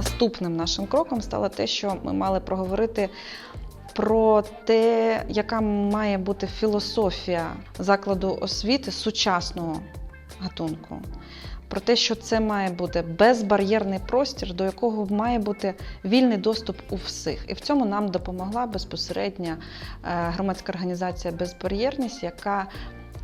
наступним нашим кроком стало те, що ми мали проговорити про те, яка має бути філософія закладу освіти сучасного гатунку. Про те, що це має бути безбар'єрний простір, до якого має бути вільний доступ у всіх. І в цьому нам допомогла безпосередньо е, громадська організація Безбар'єрність, яка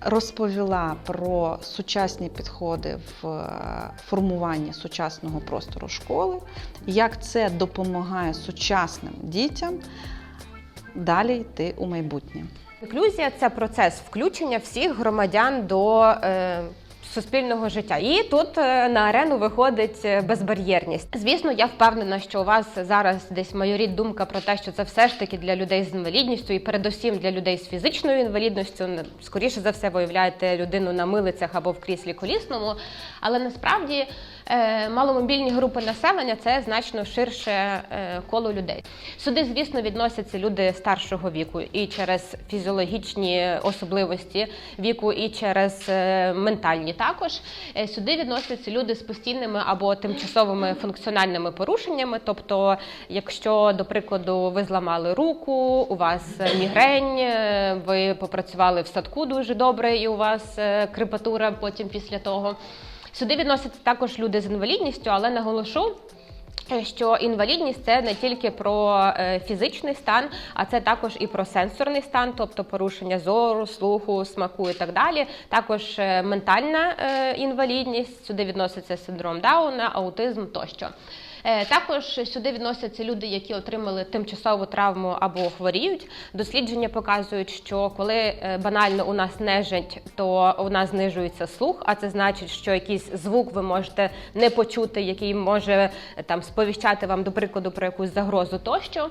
розповіла про сучасні підходи в е, формуванні сучасного простору школи, як це допомагає сучасним дітям далі йти у майбутнє. Інклюзія це процес включення всіх громадян до е, суспільного життя. І тут е, на арену виходить е, безбар'єрність. Звісно, я впевнена, що у вас зараз десь майоріт думка про те, що це все ж таки для людей з інвалідністю, і передусім для людей з фізичною інвалідністю. Скоріше за все, виявляєте людину на милицях або в кріслі колісному. Але насправді маломобільні групи населення це значно ширше е, коло людей. Сюди, звісно, відносяться люди старшого віку і через фізіологічні особливості віку, і через е, ментальні також. Е, Сюди відносяться люди з постійними або тимчасовими функціональними порушеннями. Тобто, якщо, до прикладу, ви зламали руку, у вас мігрень, е, ви попрацювали в садку дуже добре, і у вас е, крепатура потім після того. Сюди відносяться також люди з інвалідністю, але наголошу. е, Що інвалідність це не тільки про е, фізичний стан, а це також і про сенсорний стан, тобто порушення зору, слуху, смаку і так далі. Також е, ментальна інвалідність, сюди відноситься синдром Дауна, аутизм тощо. Е, Також сюди відносяться люди, які отримали тимчасову травму або хворіють. Дослідження показують, що коли е, банально у нас нежить, то у нас знижується слух, а це значить, що якийсь звук ви можете не почути, який може е, там сповіщати вам, до прикладу, про якусь загрозу тощо.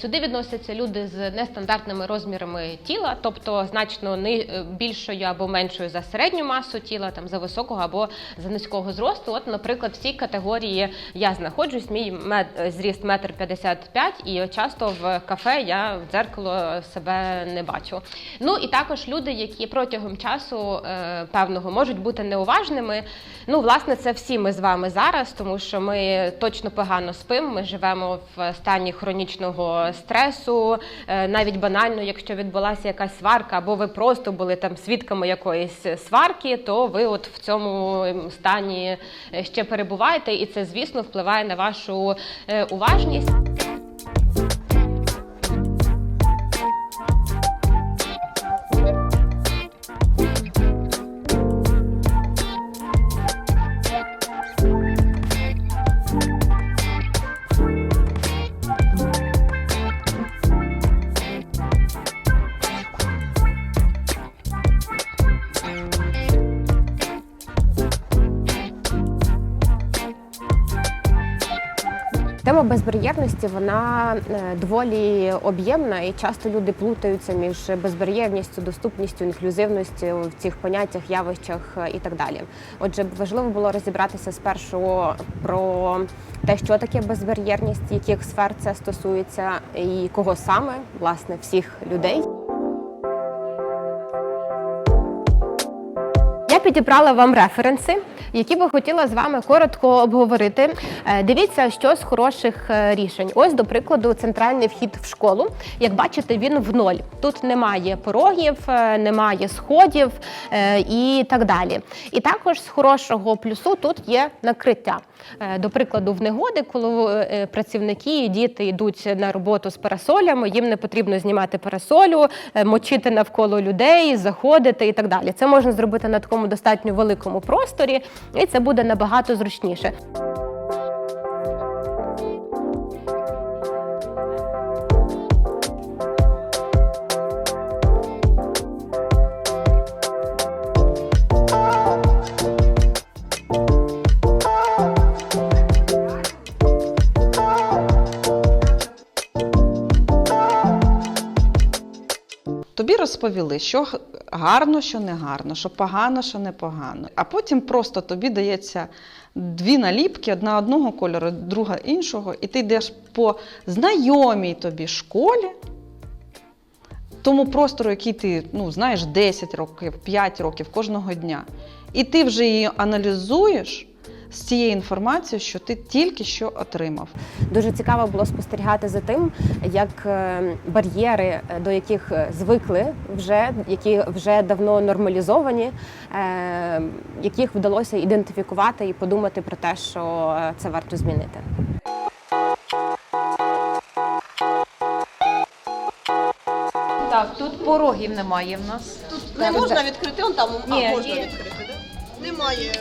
Сюди відносяться люди з нестандартними розмірами тіла, тобто значно ни- е, більшою або меншою за середню масу тіла, там за високого або за низького зросту. От, наприклад, в цій категорії я знаходжусь, мій мет, е, зріст метр п'ятдесят п'ять, і часто в кафе я в дзеркало себе не бачу. Ну і також люди, які протягом часу е, певного можуть бути неуважними. Ну, власне, це всі ми з вами зараз, тому що ми точно погано спимо. Ми живемо в стані хронічного стресу. Е, Навіть банально, якщо відбулася якась сварка, або ви просто були там свідками якоїсь сварки, то ви от в цьому стані ще перебуваєте, і це, звісно, впливає на вашу е, уважність. Тема безбар'єрності вона е, доволі об'ємна, і часто люди плутаються між безбар'єрністю, доступністю, інклюзивністю в цих поняттях, явищах е, і так далі. Отже, важливо було розібратися спершу про те, що таке безбар'єрність, яких сфер це стосується, і кого саме власне всіх людей. Підібрала вам референси, які би хотіла з вами коротко обговорити. Е, Дивіться, що з хороших е, рішень. Ось, до прикладу, центральний вхід в школу. Як бачите, він в ноль. Тут немає порогів, е, немає сходів і так далі. І також з хорошого плюсу тут є накриття. Е, До прикладу, в негоди, коли е, працівники і діти йдуть на роботу з парасолями, їм не потрібно знімати парасолю, е, мочити навколо людей, заходити і так далі. Це можна зробити на такому достатньо великому просторі, і це буде набагато зручніше. Розповіли, що гарно, що не гарно, що погано, що не погано. А потім просто тобі дається дві наліпки, одна одного кольору, друга іншого, і ти йдеш по знайомій тобі школі, тому простору, який ти ну, знаєш 10 років, 5 років кожного дня. І ти вже її аналізуєш, з цією інформацією, що ти тільки що отримав. Дуже цікаво було спостерігати за тим, як е, бар'єри, е, до яких е, звикли вже, які вже давно нормалізовані, яких вдалося ідентифікувати і подумати про те, що це варто змінити. Так, тут порогів немає в нас. Тут Не можна відкрити, он там а, Ні, можна є. відкрити? Немає.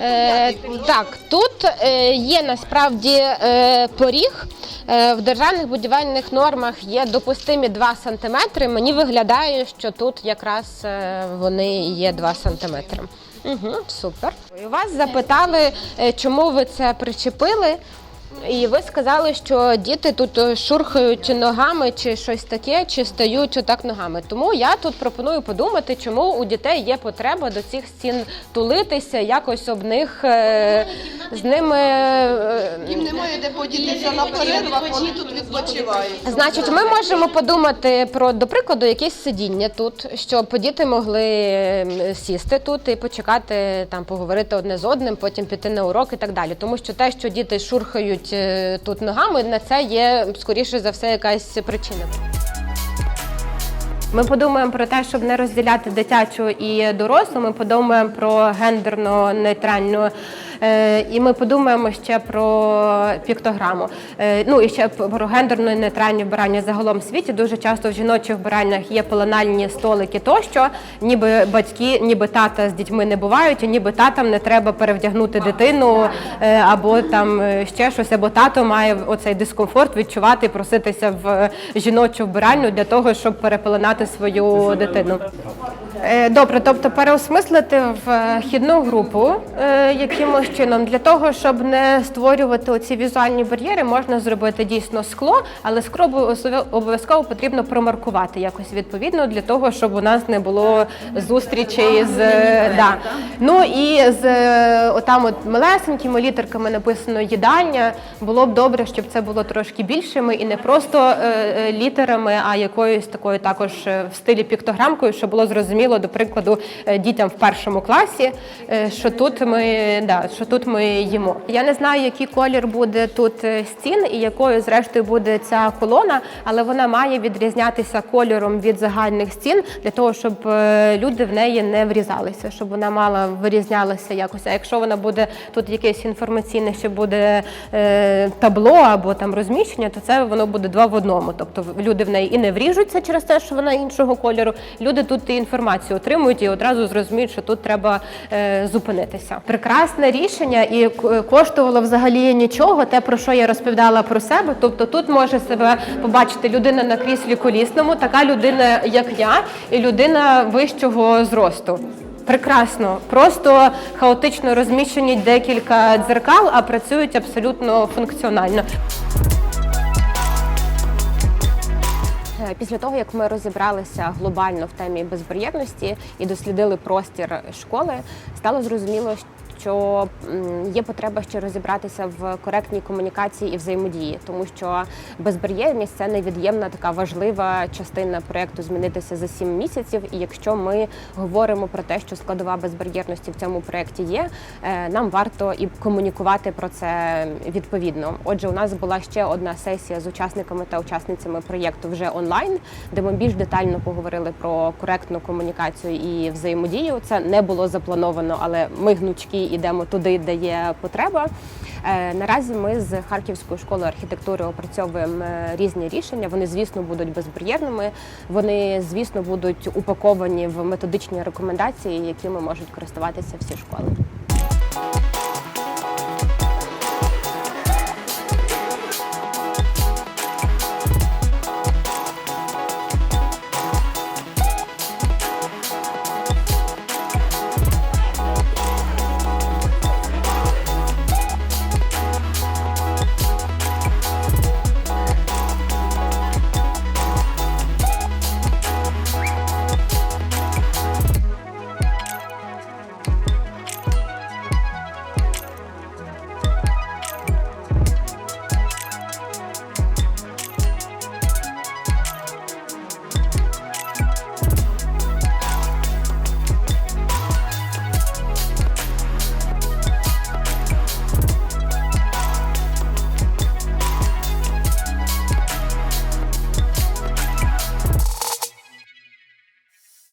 Е, так, тут е, є насправді е, поріг. Е, в державних будівельних нормах є допустимі 2 см. Мені виглядає, що тут якраз е, вони є 2 см. Угу, супер. І Вас запитали, е, чому ви це причепили. І ви сказали, що діти тут е, шурхають ногами чи щось таке, чи стають отак ногами. Тому я тут пропоную подумати, чому у дітей є потреба до цих стін тулитися, якось об них е, з ними. е, Їм немає де поділитися на перервах, вони тут відпочивають. Значить, ми можемо подумати про, до прикладу, якесь сидіння тут, щоб діти могли сісти тут і почекати там, поговорити одне з одним, потім піти на урок і так далі. Тому що те, що діти шурхають е, тут ногами, на це є скоріше за все якась причина. Ми подумаємо про те, щоб не розділяти дитячу і дорослу. Ми подумаємо про гендерно нейтральну. е, І ми подумаємо ще про піктограму. Е, Ну і ще про гендерно нейтральні вбирання загалом в світі. Дуже часто в жіночих вбираннях є пеленальні столики тощо, ніби батьки, ніби тата з дітьми не бувають, і ніби татам не треба перевдягнути дитину е, або там ще щось, або тато має оцей дискомфорт відчувати і проситися в жіночу вбиральню для того, щоб перепеленати свою дитину. Е, Добре, тобто переосмислити в е, групу е, якимось чином для того, щоб не створювати оці візуальні бар'єри, можна зробити дійсно скло, але скло обов'язково- потрібно промаркувати якось відповідно для того, щоб у нас не було зустрічей з да. ну і з отам от малесенькими літерками написано їдальня. Було б добре, щоб це було трошки більшими і не просто літерами, а якоюсь такою також в стилі піктограмкою, щоб було зрозуміло, до прикладу, е, дітям в першому класі, е, що тут ми да, що тут ми їмо. Я не знаю, який колір буде тут е, стін і якою зрештою буде ця колона, але вона має відрізнятися кольором від загальних стін для того, щоб люди в неї не врізалися, щоб вона мала вирізнялася якось. А якщо вона буде тут якесь інформаційне, що буде е, табло або там розміщення, то це воно буде два в одному. Тобто люди в неї і не вріжуться через те, що вона іншого кольору. Люди тут і інформацію отримують і одразу зрозуміють, що тут треба е, зупинитися. Прекрасне рішення і к- коштувало взагалі нічого. Те про що я розповідала про себе. Тобто тут може себе побачити людина на кріслі колісному, така людина, як я, і людина вищого зросту. Прекрасно, просто хаотично розміщені декілька дзеркал, а працюють абсолютно функціонально. Після того, як ми розібралися глобально в темі безбар'єрності і дослідили простір школи, стало зрозуміло, що є потреба ще розібратися в коректній комунікації і взаємодії, тому що безбар'єрність це невід'ємна така важлива частина проєкту змінитися за 7 місяців. І якщо ми говоримо про те, що складова безбар'єрності в цьому проєкті є, е, нам варто і комунікувати про це відповідно. Отже, у нас була ще одна сесія з учасниками та учасницями проєкту вже онлайн, де ми більш детально поговорили про коректну комунікацію і взаємодію. Це не було заплановано, але ми гнучки йдемо туди, де є потреба. Е, Наразі ми з Харківською школою архітектури опрацьовуємо е, різні рішення. Вони, звісно, будуть безбар'єрними. Вони, звісно, будуть упаковані в методичні рекомендації, якими можуть користуватися всі школи.